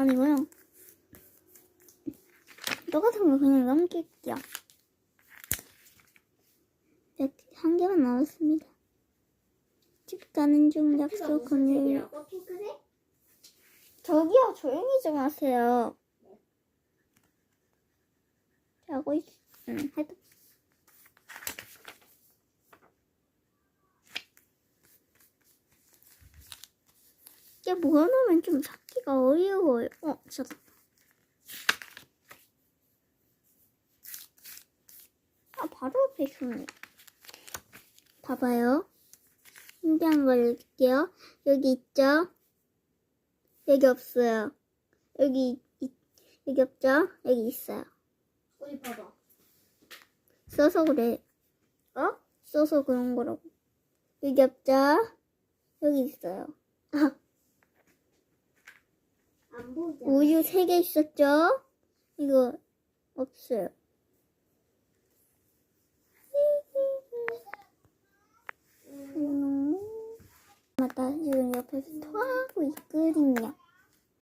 아니고요. 똑같은 거 그냥 넘길게요. 이렇게 한 개만 남았습니다. 집 가는 중 약속 금요일. 핑크색? 저기요, 조용히 좀 하세요. 자고 있, 응, 해도. 이게 모아놓으면 좀 찾기가 어려워요. 어, 찾았다. 아, 바로 앞에 있었네. 봐봐요. 신기한 걸 읽을게요. 여기 있죠? 여기 없어요. 여기, 있- 여기 없죠? 여기 있어요. 어디 봐봐. 써서 그래. 어? 써서 그런 거라고. 여기 없죠? 여기 있어요. 우유 세개 있었죠? 이거 없어요. 음, 맞다. 지금 옆에서 토하고 있거든요.